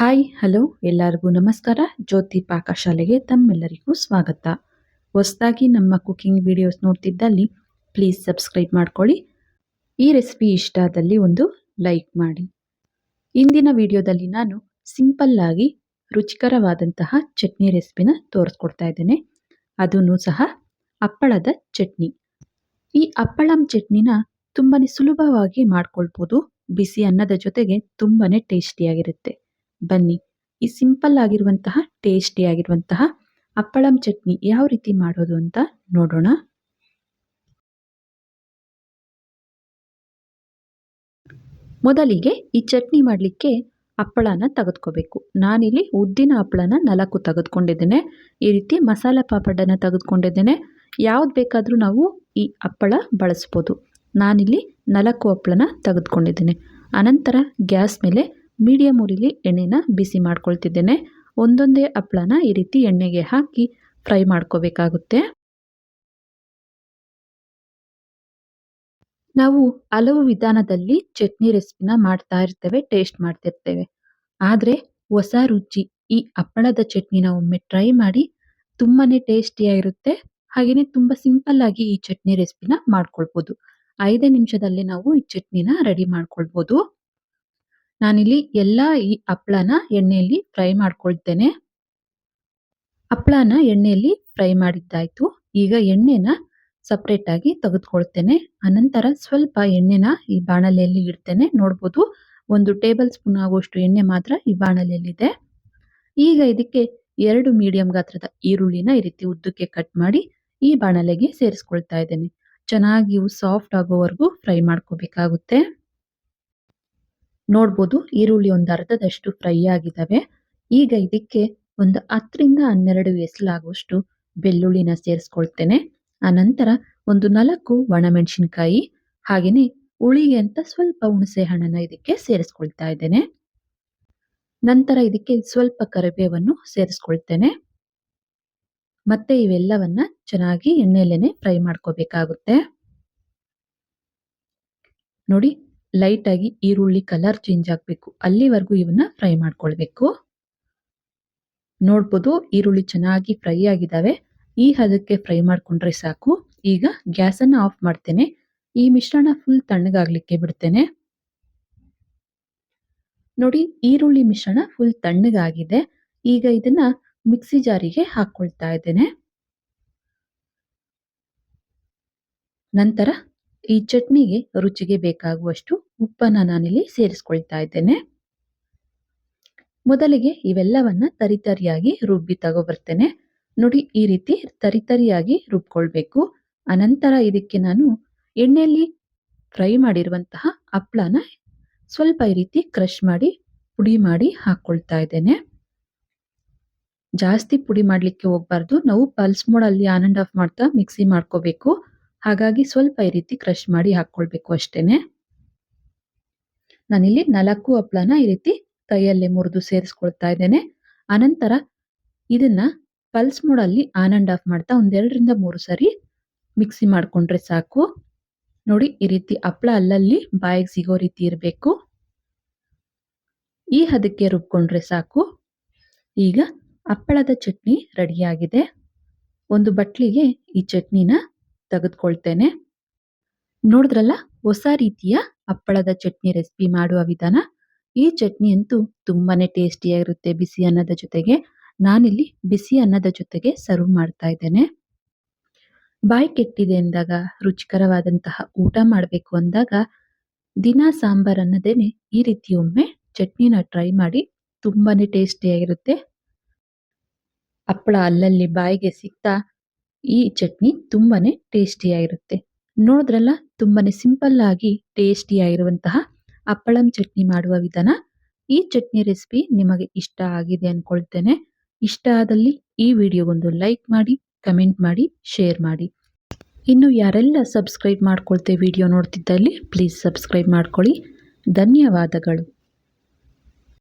Hi, hello, ಎಲ್ಲರಿಗೂ ನಮಸ್ಕಾರ. ಜ್ಯೋತಿ ಪಾಕಶಾಲೆಗೆ ತಮ್ಮೆಲ್ಲರಿಗೂ ಸ್ವಾಗತ. ಹೊಸದಾಗಿ ನಮ್ಮ ಕುಕಿಂಗ್ ವಿಡಿಯೋಸ್ ನೋಡ್ತಿದ್ದಲ್ಲಿ ಪ್ಲೀಸ್ ಸಬ್ಸ್ಕ್ರೈಬ್ ಮಾಡ್ಕೊಳ್ಳಿ. ಈ ರೆಸಿಪಿ ಇಷ್ಟ ಆದಲ್ಲಿ ಒಂದು ಲೈಕ್ ಮಾಡಿ. ಇಂದಿನ ವಿಡಿಯೋದಲ್ಲಿ ನಾನು ಸಿಂಪಲ್ ಆಗಿ ರುಚಿಕರವಾದಂತಹ ಚಟ್ನಿ ರೆಸಿಪಿನ ತೋರಿಸ್ಕೊಡ್ತಾ ಇದ್ದೇನೆ. ಅದೂ ಸಹ ಹಪ್ಪಳದ ಚಟ್ನಿ. ಈ ಹಪ್ಪಳಂ ಚಟ್ನಿನ ತುಂಬಾ ಸುಲಭವಾಗಿ ಮಾಡ್ಕೊಳ್ಬೋದು. ಬಿಸಿ ಅನ್ನದ ಜೊತೆಗೆ ತುಂಬಾ ಟೇಸ್ಟಿಯಾಗಿರುತ್ತೆ. ಬನ್ನಿ. ಈ ಸಿಂಪಲ್ ಆಗಿರುವಂತಹ, ಟೇಸ್ಟಿ ಆಗಿರುವಂತಹ ಹಪ್ಪಳಂ ಚಟ್ನಿ ಯಾವ ರೀತಿ ಮಾಡೋದು ಅಂತ ನೋಡೋಣ. ಮೊದಲಿಗೆ ಈ ಚಟ್ನಿ ಮಾಡಲಿಕ್ಕೆ ಹಪ್ಪಳನ ತೆಗೆದುಕೋಬೇಕು. ನಾನಿಲ್ಲಿ ಉದ್ದಿನ ಹಪ್ಪಳನ ನಾಲ್ಕು ತೆಗೆದುಕೊಂಡಿದ್ದೇನೆ. ಈ ರೀತಿ ಮಸಾಲೆ ಪಾಪಡನ್ನು ತೆಗೆದುಕೊಂಡಿದ್ದೇನೆ. ಯಾವ್ದು ಬೇಕಾದರೂ ನಾವು ಈ ಹಪ್ಪಳ ಬಳಸ್ಬೋದು. ನಾನಿಲ್ಲಿ ನಾಲ್ಕು ಹಪ್ಪಳನ ತೆಗೆದುಕೊಂಡಿದ್ದೇನೆ. ಅನಂತರ ಗ್ಯಾಸ್ ಮೇಲೆ ಮೀಡಿಯಮ್ ಉರಿಲಿ ಎಣ್ಣೆನ ಬಿಸಿ ಮಾಡ್ಕೊಳ್ತಿದ್ದೇನೆ. ಒಂದೊಂದೇ ಹಪ್ಪಳನ ಈ ರೀತಿ ಎಣ್ಣೆಗೆ ಹಾಕಿ ಫ್ರೈ ಮಾಡ್ಕೋಬೇಕಾಗುತ್ತೆ. ನಾವು ಹಲವು ವಿಧಾನದಲ್ಲಿ ಚಟ್ನಿ ರೆಸಿಪಿನ ಮಾಡ್ತಾ ಇರ್ತೇವೆ, ಟೇಸ್ಟ್ ಮಾಡ್ತಿರ್ತೇವೆ ಆದರೆ ಹೊಸ ರುಚಿ ಈ ಹಪ್ಪಳದ ಚಟ್ನಿನ ಒಮ್ಮೆ ಟ್ರೈ ಮಾಡಿ ತುಂಬಾನೇ ಟೇಸ್ಟಿಯಾಗಿರುತ್ತೆ ಹಾಗೆಯೇ ತುಂಬ ಸಿಂಪಲ್ ಆಗಿ ಈ ಚಟ್ನಿ ರೆಸಿಪಿನ ಮಾಡ್ಕೊಳ್ಬೋದು. ಐದೇ ನಿಮಿಷದಲ್ಲಿ ನಾವು ಈ ಚಟ್ನಿನ ರೆಡಿ ಮಾಡ್ಕೊಳ್ಬೋದು. ನಾನಿಲ್ಲಿ ಎಲ್ಲ ಈ ಹಪ್ಪಳನ ಎಣ್ಣೆಯಲ್ಲಿ ಫ್ರೈ ಮಾಡ್ಕೊಳ್ತೇನೆ. ಹಪ್ಪಳನ ಎಣ್ಣೆಯಲ್ಲಿ ಫ್ರೈ ಮಾಡಿದ್ದಾಯ್ತು. ಈಗ ಎಣ್ಣೆನ ಸಪ್ರೇಟ್ ಆಗಿ ತೆಗೆದುಕೊಳ್ತೇನೆ. ಅನಂತರ ಸ್ವಲ್ಪ ಎಣ್ಣೆನ ಈ ಬಾಣಲೆಯಲ್ಲಿ ಇಡ್ತೇನೆ. ನೋಡ್ಬೋದು ಒಂದು ಟೇಬಲ್ ಸ್ಪೂನ್ ಆಗುವಷ್ಟು ಎಣ್ಣೆ ಮಾತ್ರ ಈ ಬಾಣಲೆಯಲ್ಲಿದೆ. ಈಗ ಇದಕ್ಕೆ ಎರಡು ಮೀಡಿಯಂ ಗಾತ್ರದ ಈರುಳ್ಳಿನ ಈ ರೀತಿ ಉದ್ದಕ್ಕೆ ಕಟ್ ಮಾಡಿ ಈ ಬಾಣಲೆಗೆ ಸೇರಿಸ್ಕೊಳ್ತಾ ಇದ್ದೇನೆ. ಚೆನ್ನಾಗಿ ಇವು ಸಾಫ್ಟ್ ಆಗೋವರೆಗೂ ಫ್ರೈ ಮಾಡ್ಕೋಬೇಕಾಗುತ್ತೆ. ನೋಡ್ಬೋದು ಈರುಳ್ಳಿ ಒಂದು ಅರ್ಧದಷ್ಟು ಫ್ರೈ ಆಗಿದ್ದಾವೆ ಈಗ ಇದಕ್ಕೆ ಒಂದು ಹತ್ತರಿಂದ ಹನ್ನೆರಡು ಎಸಲಾಗುವಷ್ಟು ಬೆಳ್ಳುಳ್ಳಿನ ಸೇರಿಸ್ಕೊಳ್ತೇನೆ. ಆನಂತರ ಒಂದು ನಾಲ್ಕು ಒಣಮೆಣಸಿನ್ಕಾಯಿ ಹಾಗೆಯೇ ಹುಳಿಗೆ ಅಂತ ಸ್ವಲ್ಪ ಹುಣಸೆ ಹಣ್ಣನ್ನ ಇದಕ್ಕೆ ಸೇರಿಸ್ಕೊಳ್ತಾ ಇದ್ದೇನೆ. ನಂತರ ಇದಕ್ಕೆ ಸ್ವಲ್ಪ ಕರಿಬೇವನ್ನು ಸೇರಿಸ್ಕೊಳ್ತೇನೆ. ಮತ್ತೆ ಇವೆಲ್ಲವನ್ನ ಚೆನ್ನಾಗಿ ಎಣ್ಣೆಯಲ್ಲೇನೆ ಫ್ರೈ ಮಾಡ್ಕೋಬೇಕಾಗುತ್ತೆ. ನೋಡಿ ಲೈಟ್ ಆಗಿ ಈರುಳ್ಳಿ ಕಲರ್ ಚೇಂಜ್ ಆಗಬೇಕು. ಅಲ್ಲಿವರೆಗೂ ಇವನ್ನ ಫ್ರೈ ಮಾಡ್ಕೊಳ್ಬೇಕು. ನೋಡ್ಬೋದು ಈರುಳ್ಳಿ ಚೆನ್ನಾಗಿ ಫ್ರೈ ಆಗಿದ್ದಾವೆ ಈ ಹದಕ್ಕೆ ಫ್ರೈ ಮಾಡ್ಕೊಂಡ್ರೆ ಸಾಕು. ಈಗ ಗ್ಯಾಸ್ ಅನ್ನ ಆಫ್ ಮಾಡ್ತೇನೆ. ಈ ಮಿಶ್ರಣ ಫುಲ್ ತಣ್ಣಗಾಗ್ಲಿಕ್ಕೆ ಬಿಡ್ತೇನೆ. ನೋಡಿ ಈರುಳ್ಳಿ ಮಿಶ್ರಣ ಫುಲ್ ತಣ್ಣಗಾಗಿದೆ. ಈಗ ಇದನ್ನ ಮಿಕ್ಸಿ ಜಾರಿಗೆ ಹಾಕೊಳ್ತಾ ಇದ್ದೇನೆ. ನಂತರ ಈ ಚಟ್ನಿಗೆ ರುಚಿಗೆ ಬೇಕಾಗುವಷ್ಟು ಉಪ್ಪನ್ನ ನಾನಿಲ್ಲಿ ಸೇರಿಸ್ಕೊಳ್ತಾ ಇದ್ದೇನೆ. ಮೊದಲಿಗೆ ಇವೆಲ್ಲವನ್ನ ತರಿತರಿಯಾಗಿ ರುಬ್ಬಿ ತಗೋಬರ್ತೇನೆ. ನೋಡಿ, ಈ ರೀತಿ ತರಿತರಿಯಾಗಿ ರುಬ್ಕೊಳ್ಬೇಕು. ಅನಂತರ ಇದಕ್ಕೆ ನಾನು ಎಣ್ಣೆಯಲ್ಲಿ ಫ್ರೈ ಮಾಡಿರುವಂತಹ ಹಪ್ಪಳನ ಸ್ವಲ್ಪ ಈ ರೀತಿ ಕ್ರಶ್ ಮಾಡಿ, ಪುಡಿ ಮಾಡಿ ಹಾಕೊಳ್ತಾ ಇದ್ದೇನೆ. ಜಾಸ್ತಿ ಪುಡಿ ಮಾಡ್ಲಿಕ್ಕೆ ಹೋಗ್ಬಾರ್ದು. ನಾವು ಪಲ್ಸ್ ಮೋಡಲ್ಲಿ ಆನ್ ಅಂಡ್ ಆಫ್ ಮಾಡ್ತಾ ಮಿಕ್ಸಿ ಮಾಡ್ಕೋಬೇಕು. ಹಾಗಾಗಿ ಸ್ವಲ್ಪ ಈ ರೀತಿ ಕ್ರಶ್ ಮಾಡಿ ಹಾಕ್ಕೊಳ್ಬೇಕು ಅಷ್ಟೇನೆ. ನಾನಿಲ್ಲಿ ನಾಲ್ಕು ಹಪ್ಪಳನ ಈ ರೀತಿ ಕೈಯಲ್ಲೇ ಮುರಿದು ಸೇರಿಸ್ಕೊಳ್ತಾ ಇದ್ದೇನೆ. ಅನಂತರ ಇದನ್ನ ಪಲ್ಸ್ ಮೋಡಲ್ಲಿ ಆನ್ ಅಂಡ್ ಆಫ್ ಮಾಡ್ತಾ ಒಂದೆರಡರಿಂದ ಮೂರು ಸರಿ ಮಿಕ್ಸಿ ಮಾಡಿಕೊಂಡ್ರೆ ಸಾಕು. ನೋಡಿ ಈ ರೀತಿ ಹಪ್ಪಳ ಅಲ್ಲಲ್ಲಿ ಬಾಯಿಗೆ ಸಿಗೋ ರೀತಿ ಇರಬೇಕು. ಈ ಹದಕ್ಕೆ ರುಬ್ಕೊಂಡ್ರೆ ಸಾಕು. ಈಗ ಹಪ್ಪಳದ ಚಟ್ನಿ ರೆಡಿಯಾಗಿದೆ ಒಂದು ಬಟ್ಲಿಗೆ ಈ ಚಟ್ನಿನ ತೆಗೆದುಕೊಳ್ತೇನೆ. ನೋಡಿದ್ರಲ್ಲ, ಹೊಸ ರೀತಿಯ ಹಪ್ಪಳದ ಚಟ್ನಿ ರೆಸಿಪಿ ಮಾಡುವ ವಿಧಾನ? ಈ ಚಟ್ನಿ ಅಂತೂ ತುಂಬಾನೇ ಟೇಸ್ಟಿಯಾಗಿರುತ್ತೆ ಬಿಸಿ ಅನ್ನದ ಜೊತೆಗೆ. ನಾನಿಲ್ಲಿ ಬಿಸಿ ಅನ್ನದ ಜೊತೆಗೆ ಸರ್ವ್ ಮಾಡ್ತಾ ಇದ್ದೇನೆ. ಬಾಯಿ ಕೆಟ್ಟಿದೆ ಅಂದಾಗ, ರುಚಿಕರವಾದಂತಹ ಊಟ ಮಾಡಬೇಕು ಅಂದಾಗ, ದಿನ ಸಾಂಬಾರ್ ಅನ್ನೋದೇನೆ ಈ ರೀತಿ ಒಮ್ಮೆ ಚಟ್ನಿನ ಟ್ರೈ ಮಾಡಿ ತುಂಬಾನೇ ಟೇಸ್ಟಿಯಾಗಿರುತ್ತೆ ಹಪ್ಪಳ ಅಲ್ಲಲ್ಲಿ ಬಾಯಿಗೆ ಸಿಗ್ತಾ ಈ ಚಟ್ನಿ ತುಂಬಾನೇ ಟೇಸ್ಟಿಯಾಗಿರುತ್ತೆ. ನೋಡಿದ್ರಲ್ಲ, ತುಂಬಾನೇ ಸಿಂಪಲ್ ಆಗಿ ಟೇಸ್ಟಿಯಾಗಿರುವಂತಹ ಹಪ್ಪಳಂ ಚಟ್ನಿ ಮಾಡುವ ವಿಧಾನ. ಈ ಚಟ್ನಿ ರೆಸಿಪಿ ನಿಮಗೆ ಇಷ್ಟ ಆಗಿದೆ ಅಂದ್ಕೊಳ್ತೇನೆ ಇಷ್ಟ ಆದಲ್ಲಿ ಈ ವಿಡಿಯೋಗೊಂದು ಲೈಕ್ ಮಾಡಿ, ಕಮೆಂಟ್ ಮಾಡಿ, ಶೇರ್ ಮಾಡಿ. ಇನ್ನು ಯಾರೆಲ್ಲ ಸಬ್ಸ್ಕ್ರೈಬ್ ಮಾಡ್ಕೊಳ್ತೇವೆ ವಿಡಿಯೋ ನೋಡ್ತಿದ್ದಲ್ಲಿ, ಪ್ಲೀಸ್ ಸಬ್ಸ್ಕ್ರೈಬ್ ಮಾಡ್ಕೊಳ್ಳಿ. ಧನ್ಯವಾದಗಳು.